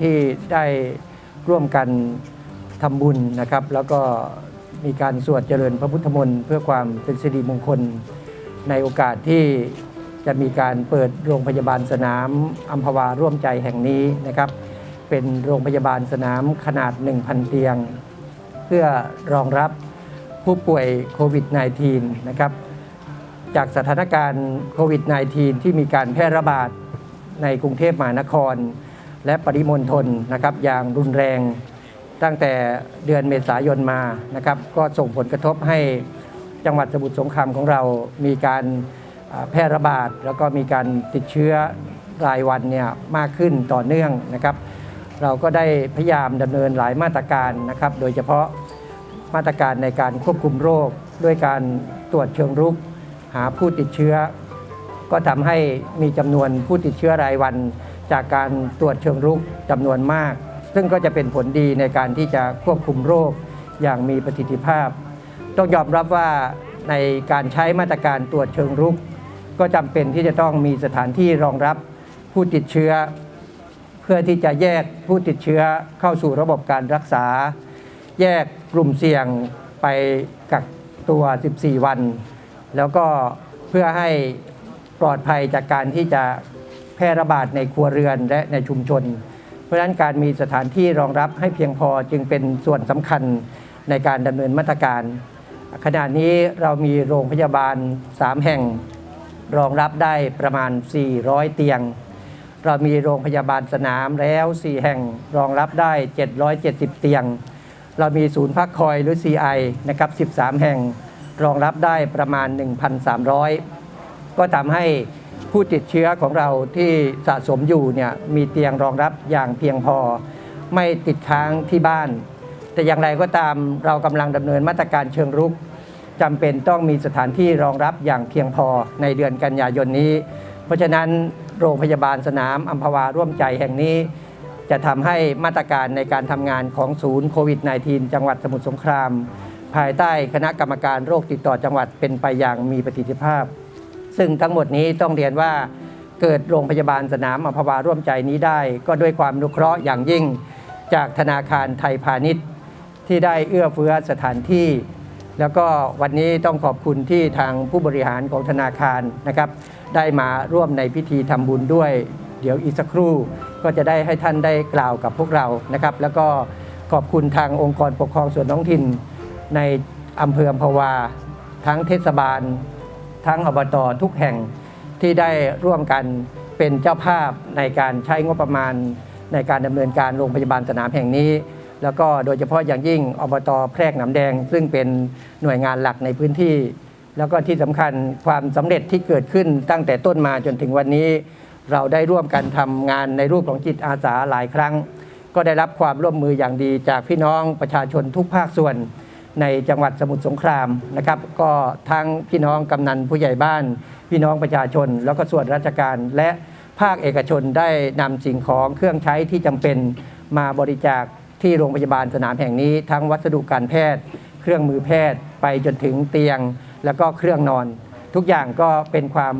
ที่ได้ร่วมกันทำบุญนะครับ แล้วก็มีการสวดเจริญพระพุทธมนต์เพื่อความเป็นสิริมงคล ในโอกาสที่จะมีการเปิดโรงพยาบาลสนามอัมพวาร่วมใจแห่งนี้นะครับ เป็นโรงพยาบาลสนามขนาด 1,000 เตียง เพื่อรองรับผู้ป่วยโควิด -19 นะครับจากสถานการณ์โควิด -19 ที่มีการแพร่ระบาดในกรุงเทพมหานคร และปริมณฑลนะครับอย่างรุนแรง ตั้งแต่เดือนเมษายนมานะครับก็ส่งผลกระทบให้จังหวัดสมุทรสงครามของเรามีการแพร่ระบาด แล้วก็มีการติดเชื้อรายวันเนี่ยมากขึ้นต่อเนื่องนะครับ เราก็ได้พยายามดำเนินหลายมาตรการนะครับ โดยเฉพาะมาตรการในการควบคุมโรค ด้วยการตรวจเชิงรุก หาผู้ติดเชื้อ ก็ทำให้มีจำนวนผู้ติดเชื้อรายวัน จากการตรวจเชิงรุกจำนวนมาก ซึ่งก็จะเป็นผลดีในการที่จะควบคุมโรคอย่างมีประสิทธิภาพ ต้องยอมรับว่าในการใช้มาตรการตรวจเชิงรุก ก็จำเป็นที่จะต้องมีสถานที่รองรับผู้ติดเชื้อ เพื่อที่จะแยกผู้ติดเชื้อเข้าสู่ระบบการรักษา แยกกลุ่มเสี่ยงไปกักตัว 14 วัน แล้วก็เพื่อให้ปลอดภัยจากการที่จะ แพร่ระบาดในครัวเรือนและในชุมชน เพราะฉะนั้นการมีสถานที่รองรับให้เพียงพอจึงเป็นส่วนสำคัญในการดำเนินมาตรการ ขณะนี้เรามีโรงพยาบาล 3 แห่ง รองรับได้ประมาณ 400 เตียง เรามีโรงพยาบาลสนามแล้ว 4 แห่งรองรับได้ 770 เตียง เรามีศูนย์พักคอยหรือ CI นะครับ 13 แห่งรองรับได้ประมาณ 1,300 ก็ทำให้ ผู้ติดเชื้อของเราที่สะสมอยู่เนี่ยมีเตียงรองรับอย่างเพียงพอ ไม่ติดค้างที่บ้าน แต่อย่างไรก็ตามเรากำลังดำเนินมาตรการเชิงรุกจำเป็นต้องมีสถานที่รองรับอย่างเพียงพอในเดือนกันยายนนี้ เพราะฉะนั้นโรงพยาบาลสนามอัมพวาร่วมใจแห่งนี้ จะทำให้มาตรการในการทำงานของศูนย์โควิด -19 จังหวัดสมุทรสงคราม ภายใต้คณะกรรมการโรคติดต่อจังหวัดเป็นไปอย่างมีประสิทธิภาพ ซึ่งทั้งหมดนี้ต้องเรียนว่าเกิดโรงพยาบาลสนามอัมพวาร่วมใจนี้ได้ ก็ด้วยความนุเคราะห์อย่างยิ่งจากธนาคารไทยพาณิชย์ ที่ได้เอื้อเฟื้อสถานที่ แล้วก็วันนี้ต้องขอบคุณที่ทางผู้บริหารของธนาคารนะครับ ได้มาร่วมในพิธีทำบุญด้วย เดี๋ยวอีกสักครู่ก็จะได้ให้ท่านได้กล่าวกับพวกเรานะครับ แล้วก็ขอบคุณทางองค์กรปกครองส่วนท้องถิ่นในอำเภออัมพวา ทั้งเทศบาล ทั้งอบตทุกแห่งที่ได้ร่วมกันเป็นเจ้าภาพในการใช้งบประมาณ ในการดำเนินการโรงพยาบาลสนามแห่งนี้ แล้วก็โดยเฉพาะอย่างยิ่งอบตแพรกหนำแดง ซึ่งเป็นหน่วยงานหลักในพื้นที่ แล้วก็ที่สำคัญความสำเร็จที่เกิดขึ้นตั้งแต่ต้นมาจนถึงวันนี้ เราได้ร่วมกันทำงานในรูปของจิตอาสาหลายครั้ง ก็ได้รับความร่วมมืออย่างดีจากพี่น้องประชาชนทุกภาคส่วน ในจังหวัดสมุทรสงครามนะครับ ก็ทั้งพี่น้องกำนันผู้ใหญ่บ้าน พี่น้องประชาชน แล้วก็ส่วนราชการและภาคเอกชนได้นำสิ่งของเครื่องใช้ที่จำเป็นมาบริจาคที่โรงพยาบาลสนามแห่งนี้ ทั้งวัสดุการแพทย์ เครื่องมือแพทย์ไปจนถึงเตียง แล้วก็เครื่องนอน ทุกอย่างก็เป็นความ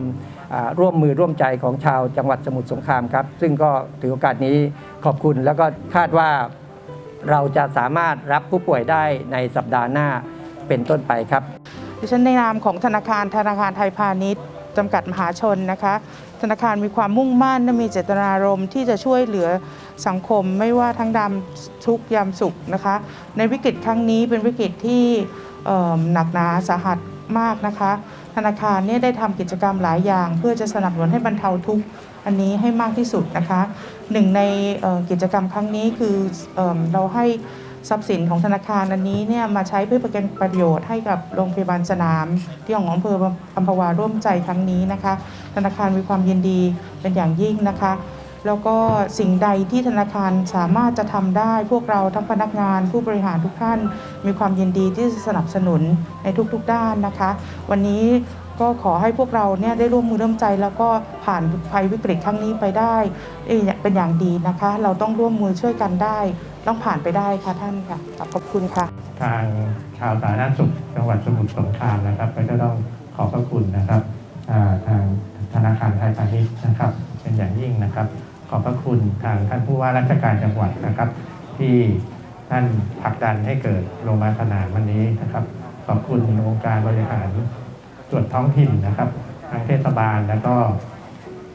ร่วมมือร่วมใจของชาวจังหวัดสมุทรสงครามครับ ซึ่งก็ถือโอกาสนี้ขอบคุณแล้วก็คาดว่า เราจะสามารถรับผู้ป่วยได้ในสัปดาห์หน้าเป็นต้นไปครับ ดิฉันในนามของธนาคารธนาคารไทยพาณิชย์จำกัดมหาชนนะคะ ธนาคารมีความมุ่งมั่นและมีเจตนารมณ์ที่จะช่วยเหลือสังคมไม่ว่าทั้งดำทุกยามสุขนะคะ ในวิกฤตครั้งนี้เป็นวิกฤตที่หนักหนาสาหัส มากนะคะ ธนาคารเนี่ยได้ทำกิจกรรมหลายอย่าง เพื่อจะสนับสนุนให้บรรเทาทุกข์อันนี้ให้มากที่สุดนะคะหนึ่งในกิจกรรมครั้งนี้คือเอเราให้ทรัพย์สินของธนาคารอันนี้เนี่ยมาใช้เพื่อเป็นประโยชน์ให้กับโรงพยาบาลสนาม ที่ของอำเภออัมพวาร่วมใจครั้งนี้นะคะ ธนาคารมีความยินดีเป็นอย่างยิ่งนะคะ แล้วก็สิ่งใดที่ธนาคารสามารถจะทำได้ พวกเราทั้งพนักงานผู้บริหารทุกท่าน มีความยินดีที่จะสนับสนุนในทุกๆด้านนะคะ วันนี้ก็ขอให้พวกเราเนี่ยได้ร่วมมือร่วมใจ แล้วก็ผ่านภัยวิกฤตครั้งนี้ไปได้เป็นอย่างดีนะคะ เราต้องร่วมมือช่วยกันได้ ต้องผ่านไปได้ค่ะท่านค่ะขอบคุณค่ะ ทางชาวสาธารณสุขจังหวัดสมุทรสงครามนะครับก็จะต้องขอบพระคุณนะครับทางธนาคารไทยพาณิชย์นะครับ เป็นอย่างยิ่งนะครับ ขอบพระคุณทางท่านผู้ว่าราชการจังหวัดนะครับ ที่ท่านผลักดันให้เกิดโรงพยาบาลสนามวันนี้นะครับ ขอบคุณองค์การบริหารส่วนท้องถิ่นนะครับทางเทศบาลแล้วก็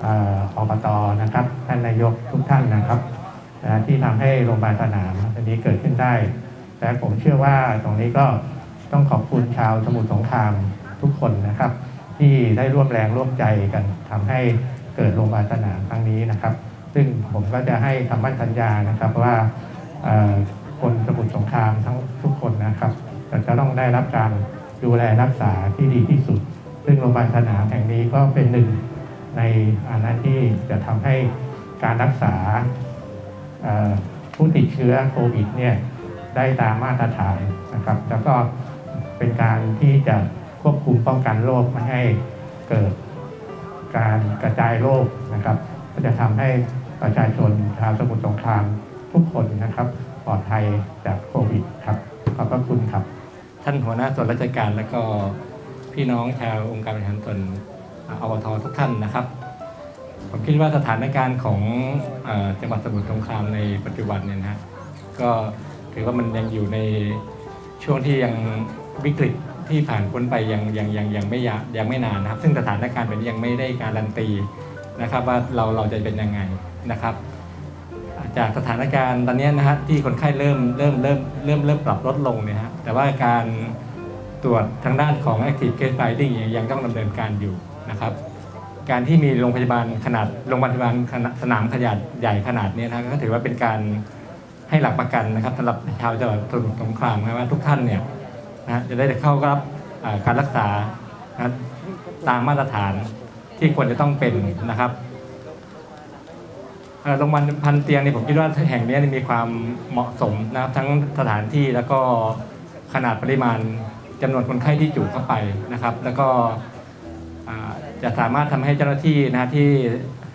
เอ่ออบตนะครับ ท่านนายกทุกท่านนะครับ ที่ทำให้โรงพยาบาลสนามอันนี้เกิดขึ้นได้ และผมเชื่อว่าตรงนี้ก็ต้องขอบคุณชาวสมุทรสงครามทุกคนนะครับ ที่ได้ร่วมแรงร่วมใจกันทำให้เกิดโรงพยาบาลสนามครั้งนี้นะครับ ซึ่งผมก็จะให้คำมั่นสัญญานะครับว่าคนสมุทรสงครามทั้งทุกคนนะครับจะต้องได้รับการดูแลรักษาที่ดีที่สุด ซึ่งโรงพยาบาลสนามแห่งนี้ก็เป็นหนึ่งในอันนั้นที่จะทำให้การรักษาผู้ติดเชื้อโควิดเนี่ยได้ตามมาตรฐานนะครับ แล้วก็เป็นการที่จะควบคุมป้องกันโรคไม่ให้เกิดการกระจายโรคนะครับ ก็จะทำให้ ประชาชนชาวสมุทรสงครามทุกคนนะครับปลอดภัยจากโควิดครับขอบพระคุณครับ ท่านหัวหน้าส่วนราชการและก็พี่น้องชาวองค์การบริหารส่วนอบททุกท่านนะครับ ผมคิดว่าสถานการณ์ของอจังหวัดสมุทรสงครามในปัจจุบันเนี่ยนะฮะก็ถือว่ามันยังอยู่ในช่วงที่ยังวิกฤตที่ผ่านพ้นไปยังยังยังยังไม่ยังไม่นานนะครับ ซึ่งสถานการณ์แบบนี้ยังไม่ได้การันตี นะครับว่าเราเราจะเป็นยังไงนะครับจากสถานการณ์ตอนนี้นะฮะที่คนไข้เริ่มเริ่มเริ่มเริ่มเริ่มปรับลดลงเนี่ยฮะแต่ว่าการตรวจทางด้านของ active case finding ยังต้องดำเนินการอยู่นะครับ การที่มีโรงพยาบาลขนาดโรงพยาบาลสนามขนาดใหญ่ขนาดนี้นะก็ถือว่าเป็นการให้หลักประกันนะครับสำหรับชาวจังหวัดสมุทรสงครามนะครับว่าทุกท่านเนี่ยนะจะได้เข้ารับการรักษาตามมาตรฐาน ที่ควรจะต้องเป็นนะครับโรงพยาบาลพันเตียงเนี่ยผมคิดว่าแห่งนี้มีความเหมาะสมนะครับทั้งสถานที่แล้วก็ขนาดปริมาณจำนวนคนไข้ที่จุเข้าไปนะครับ แล้วก็จะสามารถทำให้เจ้าหน้าที่นะที่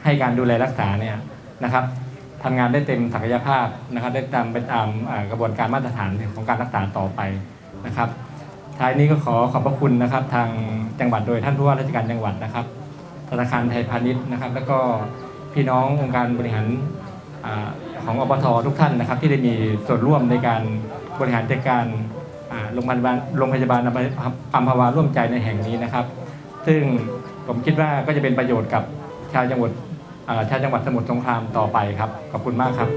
ให้การดูแลรักษาเนี่ยนะครับทำงานได้เต็มศักยภาพนะครับ ได้ตามไปตามกระบวนการมาตรฐานของการรักษาต่อไปนะครับท้ายนี้ก็ขอขอบพระคุณนะครับ ทางจังหวัดโดยท่านผู้ว่าราชการจังหวัดนะครับ ธนาคารไทยพาณิชย์นะครับ แล้วก็พี่น้ององค์การบริหารอของอบททุกท่านนะครับ ที่ได้มีส่วนร่วมในการบริหารจัดการโรงพยาบาลโรงพยาบาลอัมพวาร่วมใจในแห่งนี้นะครับ ซึ่งผมคิดว่าก็จะเป็นประโยชน์กับชาวจังหวัดชาวจังหวัดสมุทรสงครามต่อไปครับ ขอบคุณมากครับ